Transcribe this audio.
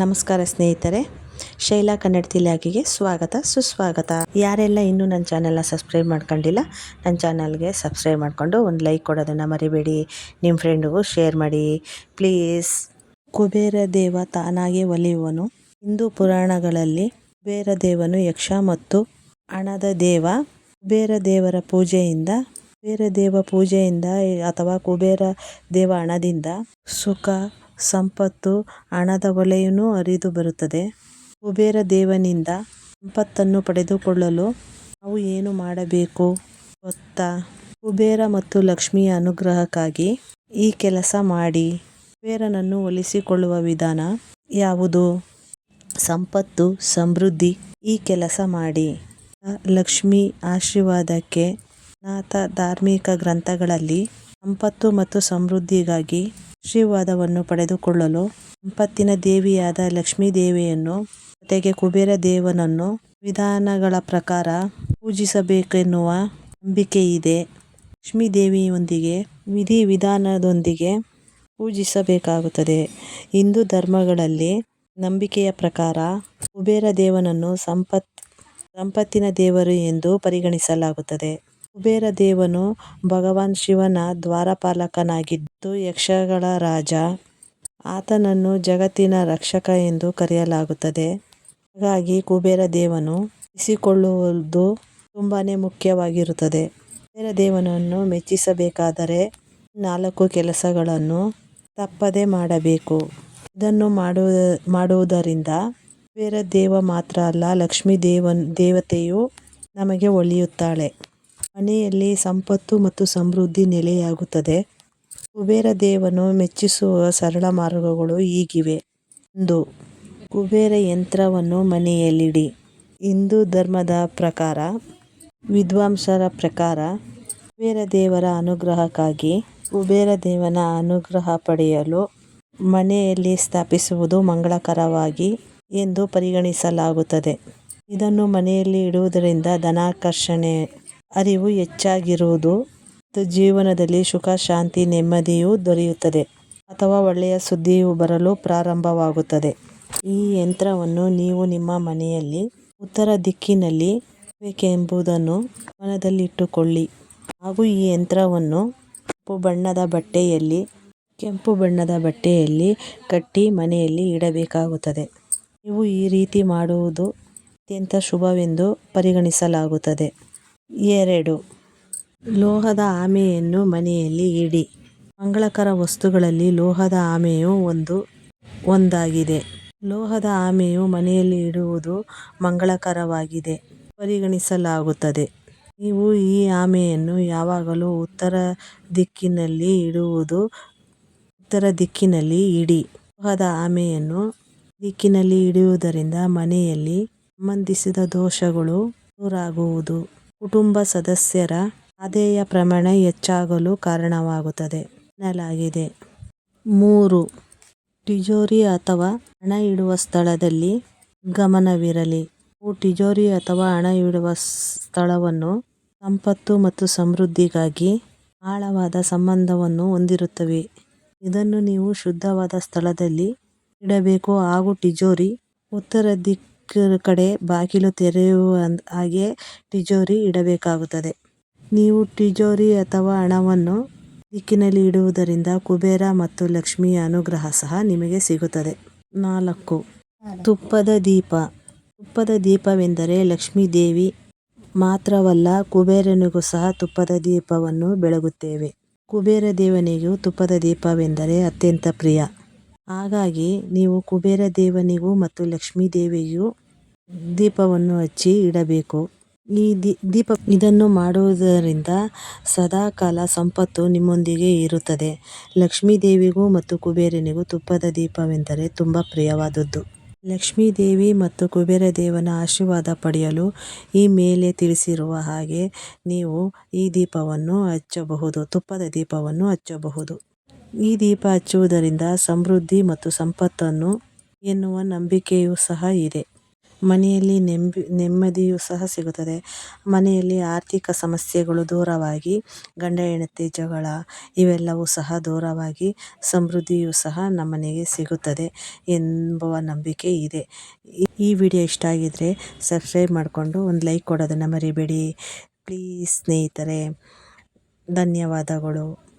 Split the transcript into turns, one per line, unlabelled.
ನಮಸ್ಕಾರ ಸ್ನೇಹಿತರೆ, ಶೈಲಾ ಕನ್ನಡ ತಿಲಾಗಿಗೆ ಸ್ವಾಗತ, ಸುಸ್ವಾಗತ. ಯಾರೆಲ್ಲ ಇನ್ನೂ ನನ್ನ ಚಾನೆಲ್ನ ಸಬ್ಸ್ಕ್ರೈಬ್ ಮಾಡ್ಕೊಂಡಿಲ್ಲ, ನನ್ನ ಚಾನಲ್ಗೆ ಸಬ್ಸ್ಕ್ರೈಬ್ ಮಾಡಿಕೊಂಡು ಒಂದು ಲೈಕ್ ಕೊಡೋದನ್ನು ಮರಿಬೇಡಿ. ನಿಮ್ಮ ಫ್ರೆಂಡಿಗೂ ಶೇರ್ ಮಾಡಿ. ಪ್ಲೀಸ್. ಕುಬೇರ ದೇವ ತಾನಾಗೆ ಒಲಿಯುವನು. ಹಿಂದೂ ಪುರಾಣಗಳಲ್ಲಿ ಕುಬೇರ ದೇವನು ಯಕ್ಷ ಮತ್ತು ಹಣದ ದೇವ. ಕುಬೇರ ದೇವರ ಪೂಜೆಯಿಂದ, ಕುಬೇರ ದೇವ ಪೂಜೆಯಿಂದ ಅಥವಾ ಕುಬೇರ ದೇವ ಹಣದಿಂದ ಸುಖ ಸಂಪತ್ತು ಹಣದ ಒಲೆಯನ್ನು ಹರಿದು ಬರುತ್ತದೆ. ಕುಬೇರ ದೇವನಿಂದ ಸಂಪತ್ತನ್ನು ಪಡೆದುಕೊಳ್ಳಲು ನಾವು ಏನು ಮಾಡಬೇಕು? ಗೊತ್ತಾ? ಕುಬೇರ ಮತ್ತು ಲಕ್ಷ್ಮಿಯ ಅನುಗ್ರಹಕ್ಕಾಗಿ ಈ ಕೆಲಸ ಮಾಡಿ. ಕುಬೇರನನ್ನು ಒಲಿಸಿಕೊಳ್ಳುವ ವಿಧಾನ ಯಾವುದು? ಸಂಪತ್ತು, ಸಮೃದ್ಧಿ, ಈ ಕೆಲಸ ಮಾಡಿ. ಲಕ್ಷ್ಮಿ ಆಶೀರ್ವಾದಕ್ಕೆ ನಾಥ ಧಾರ್ಮಿಕ ಗ್ರಂಥಗಳಲ್ಲಿ ಸಂಪತ್ತು ಮತ್ತು ಸಮೃದ್ಧಿಗಾಗಿ ಆಶೀರ್ವಾದವನ್ನು ಪಡೆದುಕೊಳ್ಳಲು ಸಂಪತ್ತಿನ ದೇವಿಯಾದ ಲಕ್ಷ್ಮೀ ದೇವಿಯನ್ನು ಜೊತೆಗೆ ಕುಬೇರ ದೇವನನ್ನು ವಿಧಾನಗಳ ಪ್ರಕಾರ ಪೂಜಿಸಬೇಕೆನ್ನುವ ನಂಬಿಕೆ ಇದೆ ಲಕ್ಷ್ಮೀ ದೇವಿಯೊಂದಿಗೆ ವಿಧಿ ವಿಧಾನದೊಂದಿಗೆ ಪೂಜಿಸಬೇಕಾಗುತ್ತದೆ. ಹಿಂದೂ ಧರ್ಮಗಳಲ್ಲಿ ನಂಬಿಕೆಯ ಪ್ರಕಾರ ಕುಬೇರ ದೇವನನ್ನು ಸಂಪತ್, ಸಂಪತ್ತಿನ ದೇವರು ಎಂದು ಪರಿಗಣಿಸಲಾಗುತ್ತದೆ. ಕುಬೇರ ದೇವನು ಭಗವಾನ್ ಶಿವನ ದ್ವಾರಪಾಲಕನಾಗಿದ್ದು ಯಕ್ಷಗಳ ರಾಜ. ಆತನನ್ನು ಜಗತ್ತಿನ ರಕ್ಷಕ ಎಂದು ಕರೆಯಲಾಗುತ್ತದೆ. ಹಾಗಾಗಿ ಕುಬೇರ ದೇವನು ಇರಿಸಿಕೊಳ್ಳುವುದು ತುಂಬಾ ಮುಖ್ಯವಾಗಿರುತ್ತದೆ. ಕುಬೇರ ದೇವನನ್ನು ಮೆಚ್ಚಿಸಬೇಕಾದರೆ ನಾಲ್ಕು ಕೆಲಸಗಳನ್ನು ತಪ್ಪದೇ ಮಾಡಬೇಕು. ಇದನ್ನು ಮಾಡುವ ಮಾಡುವುದರಿಂದ ಕುಬೇರ ದೇವ ಮಾತ್ರ ಅಲ್ಲ, ಲಕ್ಷ್ಮೀ ದೇವನ್, ದೇವತೆಯು ನಮಗೆ ಒಲಿಯುತ್ತಾಳೆ. ಮನೆಯಲ್ಲಿ ಸಂಪತ್ತು ಮತ್ತು ಸಮೃದ್ಧಿ ನೆಲೆಯಾಗುತ್ತದೆ. ಕುಬೇರ ದೇವನು ಮೆಚ್ಚಿಸುವ ಸರಳ ಮಾರ್ಗಗಳು ಹೀಗಿವೆ ಒಂದು, ಕುಬೇರ ಯಂತ್ರವನ್ನು ಮನೆಯಲ್ಲಿಡಿ. ಹಿಂದೂ ಧರ್ಮದ ಪ್ರಕಾರ, ವಿದ್ವಾಂಸರ ಪ್ರಕಾರ, ಕುಬೇರ ದೇವರ ಅನುಗ್ರಹಕ್ಕಾಗಿ ಕುಬೇರ ದೇವನ ಅನುಗ್ರಹ ಪಡೆಯಲು ಮನೆಯಲ್ಲಿ ಸ್ಥಾಪಿಸುವುದು ಮಂಗಳಕರವಾಗಿ ಎಂದು ಪರಿಗಣಿಸಲಾಗುತ್ತದೆ. ಇದನ್ನು ಮನೆಯಲ್ಲಿ ಇಡುವುದರಿಂದ ಧನಾಕರ್ಷಣೆ ಅರಿವು ಹೆಚ್ಚಾಗಿರುವುದು. ಜೀವನದಲ್ಲಿ ಸುಖ, ಶಾಂತಿ, ನೆಮ್ಮದಿಯು ದೊರೆಯುತ್ತದೆ. ಅಥವಾ ಒಳ್ಳೆಯ ಸುದ್ದಿಯು ಬರಲು ಪ್ರಾರಂಭವಾಗುತ್ತದೆ. ಈ ಯಂತ್ರವನ್ನು ನೀವು ನಿಮ್ಮ ಮನೆಯಲ್ಲಿ ಉತ್ತರ ದಿಕ್ಕಿನಲ್ಲಿ ಬೇಕೆಂಬುದನ್ನು ಮನದಲ್ಲಿಟ್ಟುಕೊಳ್ಳಿ. ಹಾಗೂ ಈ ಯಂತ್ರವನ್ನು ಕೆಂಪು ಬಣ್ಣದ ಬಟ್ಟೆಯಲ್ಲಿ, ಕೆಂಪು ಬಣ್ಣದ ಬಟ್ಟೆಯಲ್ಲಿ ಕಟ್ಟಿ ಮನೆಯಲ್ಲಿ ಇಡಬೇಕಾಗುತ್ತದೆ. ನೀವು ಈ ರೀತಿ ಮಾಡುವುದು ಅತ್ಯಂತ ಶುಭವೆಂದು ಪರಿಗಣಿಸಲಾಗುತ್ತದೆ. ಎರಡು. ಲೋಹದ ಆಮೆಯನ್ನು ಮನೆಯಲ್ಲಿ ಇಡಿ. ಮಂಗಳಕರ ವಸ್ತುಗಳಲ್ಲಿ ಲೋಹದ ಆಮೆಯು ಒಂದು, ಒಂದಾಗಿದೆ. ಲೋಹದ ಆಮೆಯು ಮನೆಯಲ್ಲಿ ಇಡುವುದು ಮಂಗಳಕರವಾಗಿದೆ. ಪರಿಗಣಿಸಲಾಗುತ್ತದೆ. ನೀವು ಈ ಆಮೆಯನ್ನು ಯಾವಾಗಲೂ ಉತ್ತರ ದಿಕ್ಕಿನಲ್ಲಿ ಇಡುವುದು, ಉತ್ತರ ದಿಕ್ಕಿನಲ್ಲಿ ಇಡಿ. ಲೋಹದ ಆಮೆಯನ್ನು ದಿಕ್ಕಿನಲ್ಲಿ ಇಡುವುದರಿಂದ ಮನೆಯಲ್ಲಿ ಸಂಬಂಧಿಸಿದ ದೋಷಗಳು ದೂರಾಗುವುದು. ಕುಟುಂಬ ಸದಸ್ಯರ ಆದಾಯ ಪ್ರಮಾಣ ಹೆಚ್ಚಾಗಲು ಕಾರಣವಾಗುತ್ತದೆ. ಎನ್ನಲಾಗಿದೆ. ಮೂರು, ಟಿಜೋರಿ ಅಥವಾ ಹಣ ಇಡುವ ಸ್ಥಳದಲ್ಲಿ ಗಮನವಿರಲಿ. ಟಿಜೋರಿ ಅಥವಾ ಹಣ ಇಡುವ ಸ್ಥಳವನ್ನು ಸಂಪತ್ತು ಮತ್ತು ಸಮೃದ್ಧಿಗಾಗಿ ಆಳವಾದ ಸಂಬಂಧವನ್ನು ಹೊಂದಿರುತ್ತವೆ. ಇದನ್ನು ನೀವು ಶುದ್ಧವಾದ ಸ್ಥಳದಲ್ಲಿ ಇಡಬೇಕು. ಹಾಗೂ ಟಿಜೋರಿ ಉತ್ತರ ದಿಕ್ಕು ಕಡೆ ಬಾಗಿಲು ತೆರೆಯುವ ಹಾಗೆ ತಿಜೋರಿ ಇಡಬೇಕಾಗುತ್ತದೆ. ನೀವು ತಿಜೋರಿ ಅಥವಾ ಹಣವನ್ನು ದಿಕ್ಕಿನಲ್ಲಿ ಇಡುವುದರಿಂದ ಕುಬೇರ ಮತ್ತು ಲಕ್ಷ್ಮಿಯ ಅನುಗ್ರಹ ಸಹ ನಿಮಗೆ ಸಿಗುತ್ತದೆ. ನಾಲ್ಕು. ತುಪ್ಪದ ದೀಪ. ತುಪ್ಪದ ದೀಪವೆಂದರೆ ಲಕ್ಷ್ಮೀ ದೇವಿ ಮಾತ್ರವಲ್ಲ ಕುಬೇರನಿಗೂ ಸಹ ತುಪ್ಪದ ದೀಪವನ್ನು ಬೆಳಗುತ್ತೇವೆ. ಕುಬೇರ ದೇವನಿಗೂ ತುಪ್ಪದ ದೀಪವೆಂದರೆ ಅತ್ಯಂತ ಪ್ರಿಯ. ಹಾಗಾಗಿ ನೀವು ಕುಬೇರ ದೇವನಿಗೂ ಮತ್ತು ಲಕ್ಷ್ಮೀ ದೇವಿಗೂ ದೀಪವನ್ನು ಹಚ್ಚಿ ಇಡಬೇಕು. ಈ ದೀಪ ಇದನ್ನು ಮಾಡುವುದರಿಂದ ಸದಾಕಾಲ ಸಂಪತ್ತು ನಿಮ್ಮೊಂದಿಗೆ ಇರುತ್ತದೆ. ಲಕ್ಷ್ಮೀ ದೇವಿಗೂ ಮತ್ತು ಕುಬೇರನಿಗೂ ತುಪ್ಪದ ದೀಪವೆಂದರೆ ತುಂಬ ಪ್ರಿಯವಾದದ್ದು. ಲಕ್ಷ್ಮೀ ದೇವಿ ಮತ್ತು ಕುಬೇರ ದೇವನ ಆಶೀರ್ವಾದ ಪಡೆಯಲು ಈ ಮೇಲೆ ತಿಳಿಸಿರುವ ಹಾಗೆ ನೀವು ಈ ದೀಪವನ್ನು ಹಚ್ಚಬಹುದು, ತುಪ್ಪದ ದೀಪವನ್ನು ಹಚ್ಚಬಹುದು. ಈ ದೀಪ ಹಚ್ಚುವುದರಿಂದ ಸಮೃದ್ಧಿ ಮತ್ತು ಸಂಪತ್ತನ್ನು ಎನ್ನುವ ನಂಬಿಕೆಯೂ ಸಹ ಇದೆ. ಮನೆಯಲ್ಲಿ ನೆಮ್ಮದಿ ನೆಮ್ಮದಿಯು ಸಹ ಸಿಗುತ್ತದೆ. ಮನೆಯಲ್ಲಿ ಆರ್ಥಿಕ ಸಮಸ್ಯೆಗಳು ದೂರವಾಗಿ, ಗಂಡ, ಹೆಂಡತಿ, ಜಗಳ ಇವೆಲ್ಲವೂ ಸಹ ದೂರವಾಗಿ, ಸಮೃದ್ಧಿಯು ಸಹ ನಮ್ಮನೆಗೆ ಸಿಗುತ್ತದೆ ಎಂಬುವ ನಂಬಿಕೆ ಇದೆ. ಈ ವಿಡಿಯೋ ಇಷ್ಟ ಆಗಿದ್ದರೆ ಸಬ್ಸ್ಕ್ರೈಬ್ ಮಾಡಿಕೊಂಡು ಒಂದು ಲೈಕ್ ಕೊಡೋದನ್ನು ಮರಿಬೇಡಿ. ಪ್ಲೀಸ್ ಸ್ನೇಹಿತರೆ, ಧನ್ಯವಾದಗಳು.